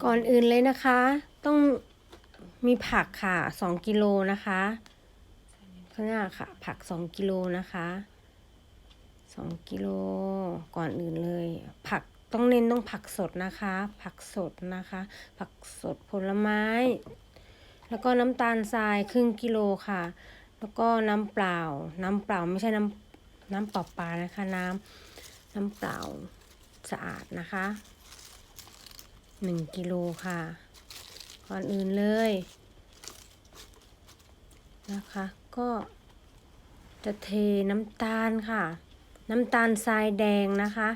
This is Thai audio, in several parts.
ก่อนอื่นเลยนะคะ ต้องมีผักค่ะสองกิโลนะคะข้างหน้าค่ะ ผักสองกิโลนะคะสองกิโลก่อนอื่นเลย ผักต้องเน้นต้องผักสดนะคะ ผักสดนะคะ ผักสดผลไม้ แล้วก็น้ำตาลทรายครึ่งกิโลค่ะ แล้วก็น้ำเปล่า น้ำเปล่าไม่ใช่น้ำน้ำเปล่าปลานะคะ น้ำน้ำเปล่าสะอาดนะคะ หนึ่งกิโลค่ะ ก่อนอื่นเลย นะคะ ก็จะเทน้ำตาลค่ะ น้ำตาลทรายแดงนะคะ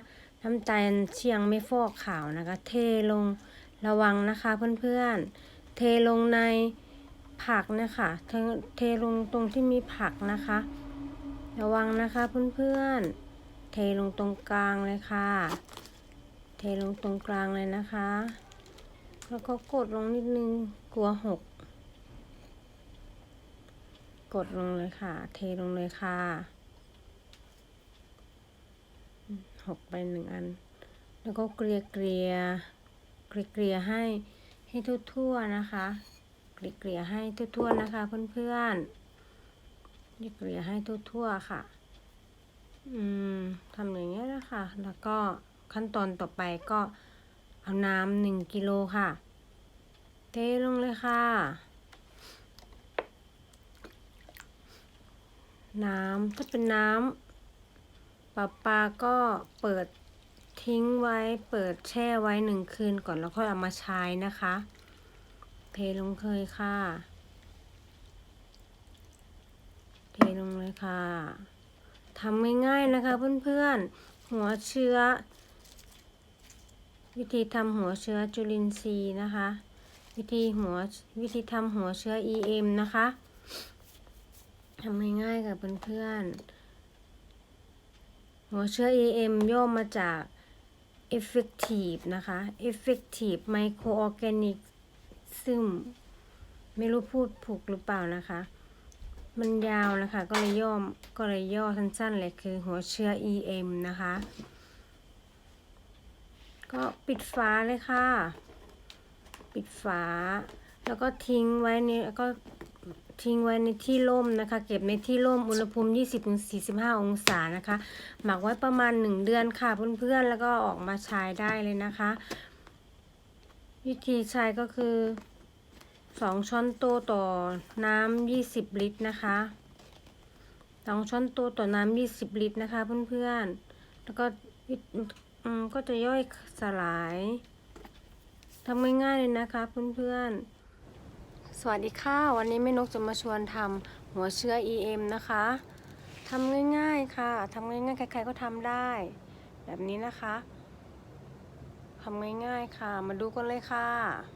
น้ำตาลเชียงไม่ฟอกขาวนะคะ เทลงระวังนะคะเพื่อนๆ เทลงในผักนะคะเทเทลงตรงที่มีผักนะคะ ระวังนะคะเพื่อนๆ เทลงตรงกลางเลยค่ะ เทลงตรงกลางเลยนะคะ แล้วก็กดลงนิดนึงกลัวหก กดลงเลยค่ะ เทลงเลยค่ะหกไปหนึ่งอัน แล้วก็เกลี่ยเกลี่ยเกลี่ยเกลี่ยให้ให้ทั่วๆนะคะ เกลี่ยเกลี่ยให้ทั่วๆนะคะ เพื่อนๆเกลี่ยให้ทั่วๆค่ะ อืมทำอย่างนี้ยนะคะ แล้วก็ขั้นตอนต่อไปก็ เอาน้ำหนึ่งกิโลค่ะ เทลงเลยค่ะ น้ำถ้าเป็นน้ำปลาปลาก็เปิดทิ้งไว้ เปิดแช่ไว้หนึ่งคืนก่อนแล้วค่อยเอามาใช้นะคะ เทลงเคยค่ะ เทลงเลยค่ะทำง่ายๆนะคะเพื่อนๆ หัวเชื้อ วิธีทำหัวเชื้อจุลินทรีย์นะคะ วิธีหัววิธีทำหัวเชื้อ EM นะคะทำง่ายๆกับเพื่อนๆหัวเชื้อ EM ย่อมาจาก effective นะคะ effective microorganism ไม่รู้พูดถูกหรือเปล่านะคะ มันยาวนะคะ ก็เลยย่อมก็เลยย่อสั้นๆเลยคือหัวเชื้อ EM นะคะ ก็ปิดฝาเลยค่ะ ปิดฝา แล้วก็ทิ้งไว้ในแล้วก็ทิ้งไว้ในที่ร่มนะคะ เก็บในที่ร่มอุณหภูมิ 20-45 องศานะคะ หมักไว้ประมาณ 1 เดือนค่ะเพื่อนๆ แล้วก็ออกมาใช้ได้เลยนะคะ วิธีใช้ก็คือ 2 ช้อนโต๊ะต่อน้ำ 20 ลิตรนะคะ2ช้อนโต๊ะต่อน้ำ 20 ลิตรนะคะเพื่อนๆ แล้วก็ อืมก็จะย่อยสลายทำง่ายๆเลยนะคะเพื่อนๆ สวัสดีค่ะ วันนี้แม่นกจะมาชวนทำหัวเชื้อ EM นะคะทำง่ายๆค่ะทำง่ายๆ ใครๆก็ทำได้ แบบนี้นะคะทำง่ายๆค่ะ มาดูกันเลยค่ะ